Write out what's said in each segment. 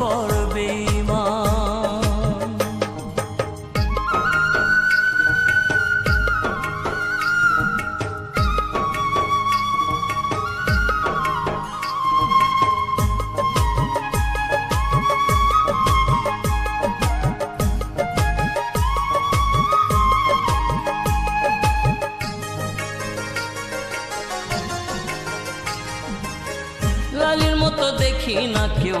পড়বে মান লালির মতো দেখি না কেউ।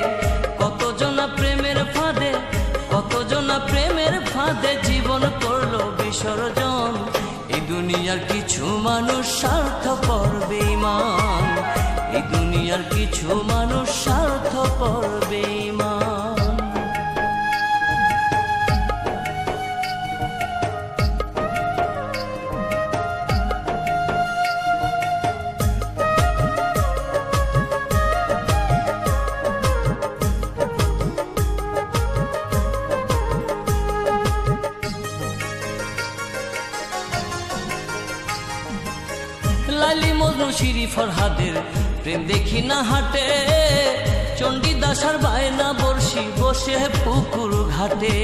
দুনিয়ার কিছু মানুষ স্বার্থ পড়বে ইমান এই দুনিয়ার কিছু মানুষ স্বার্থ শিরি ফরহাদের, প্রেম দেখি না হাটে। চণ্ডীদাসার বায়না বর্ষি বসে পুকুর ঘাটে।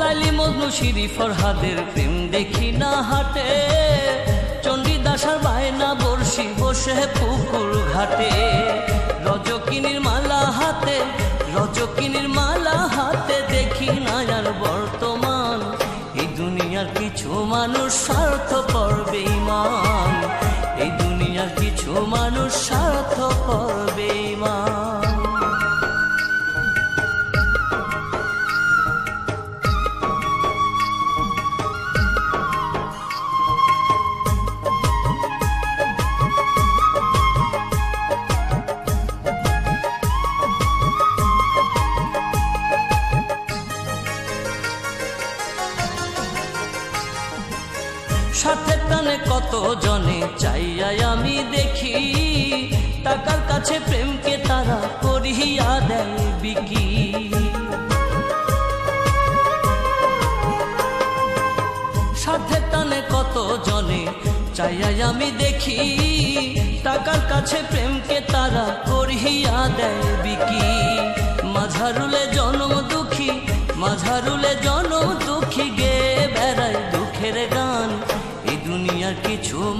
লালি মজনু শিরি ফরহাদের, প্রেম দেখি না হাটে। চণ্ডীদাসার বায়না বর্ষি বসে পুকুর ঘাটে। মানুষ স্বার্থ টানে কত জনে চাইয়াই আমি দেখি? টাকার কাছে প্রেমকে তারা করিয়া দেয় বিকি। সাথে টানে কত জনে চাইয়াই আমি দেখি? টাকার কাছে প্রেমকে তারা করিয়া দেয় বিকি। মাঝারুলে